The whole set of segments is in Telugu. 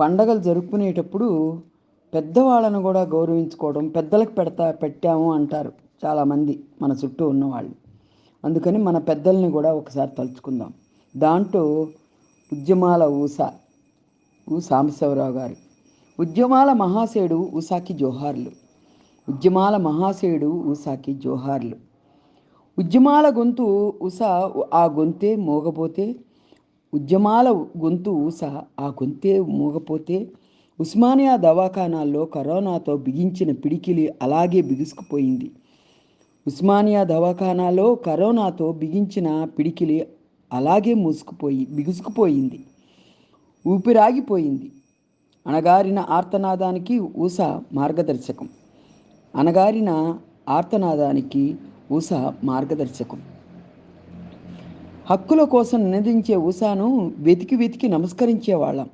పండగలు జరుపుకునేటప్పుడు పెద్దవాళ్ళను కూడా గౌరవించుకోవడం పెద్దలకు పెడతా పెట్టాము అంటారు చాలామంది మన చుట్టూ ఉన్నవాళ్ళు. అందుకని మన పెద్దల్ని కూడా ఒకసారి తలుచుకుందాం. దాంట్లో ఉద్యమాల ఊస ఊ సాంబశివరావు గారు. ఉద్యమాల మహాశయుడు ఊసాకి జోహార్లు. ఉద్యమాల మహాశయుడు ఊసాకి జోహార్లు. ఉద్యమాల గొంతు ఉష ఆ గొంతే మోగపోతే ఉద్యమాల గొంతు ఊస ఆ గొంతే మూగపోతే. ఉస్మానియా దవాఖానాల్లో కరోనాతో బిగించిన పిడికిలి అలాగే బిగుసుకుపోయింది. ఉస్మానియా దవాఖానాలో కరోనాతో బిగించిన పిడికిలి అలాగే మూసుకుపోయి బిగుసుకుపోయింది. ఊపిరాగిపోయింది. అణగారిన ఆర్తనాదానికి ఊస మార్గదర్శకం. అణగారిన ఆర్తనాదానికి ఊస మార్గదర్శకం. హక్కుల కోసం నినదించే ఉషాను వెతికి వెతికి నమస్కరించేవాళ్ళం.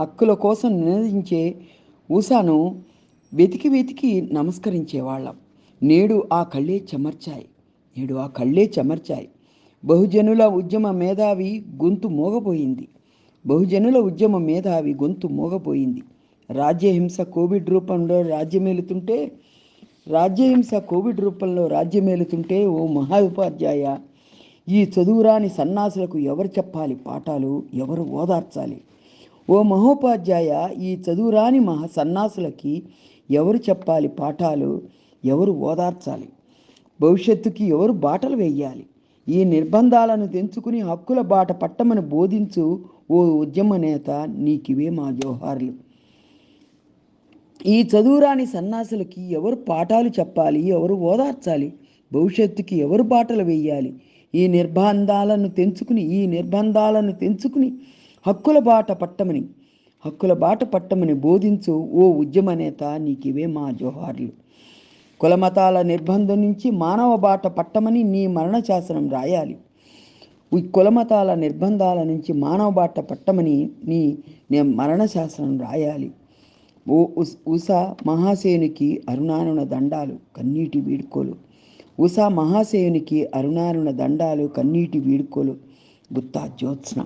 హక్కుల కోసం నినదించే ఉషాను వెతికి వెతికి నమస్కరించేవాళ్ళం. నేడు ఆ కళ్ళే చెమర్చాయి. నేడు ఆ కళ్ళే చెమర్చాయి. బహుజనుల ఉద్యమ మేధావి గొంతు మోగపోయింది. బహుజనుల ఉద్యమ మేధావి గొంతు మోగపోయింది. రాజ్యహింస కోవిడ్ రూపంలో రాజ్యమేలుతుంటే రాజ్యహింస కోవిడ్ రూపంలో రాజ్యమేలుతుంటే ఓ మహా ఉపాధ్యాయ ఈ చదువురాని సన్నాసులకు ఎవరు చెప్పాలి? పాఠాలు ఎవరు ఓదార్చాలి? ఓ మహోపాధ్యాయ ఈ చదువురాని మహా సన్నాసులకి ఎవరు చెప్పాలి? పాఠాలు ఎవరు ఓదార్చాలి? భవిష్యత్తుకి ఎవరు బాటలు వేయాలి? ఈ నిర్బంధాలను తెంచుకుని హక్కుల బాట పట్టమని బోధించు ఓ ఉద్యమ నేత నీకివే మా జోహార్లు. ఈ చదువురాని సన్నాసులకి ఎవరు పాఠాలు చెప్పాలి? ఎవరు ఓదార్చాలి? భవిష్యత్తుకి ఎవరు బాటలు వేయాలి? ఈ నిర్బంధాలను తెంచుకుని ఈ నిర్బంధాలను తెంచుకుని హక్కుల బాట పట్టమని హక్కుల బాట పట్టమని బోధించు ఓ ఉద్యమ నేత నీకివే మా జోహార్లు. కులమతాల నిర్బంధం నుంచి మానవ బాట పట్టమని నీ మరణ శాసనం రాయాలి. ఈ కులమతాల నిర్బంధాల నుంచి మానవ బాట పట్టమని నీ నే మరణ శాసనం రాయాలి. ఓ ఉస్ ఉషా మహాసేనుకి అరుణానున దండాలు కన్నీటి వీడుకోలు ఉషా మహాశయునికి అరుణారుణ దండాలు కన్నీటి వీడుకోలు గుత్తా జ్యోత్స్న.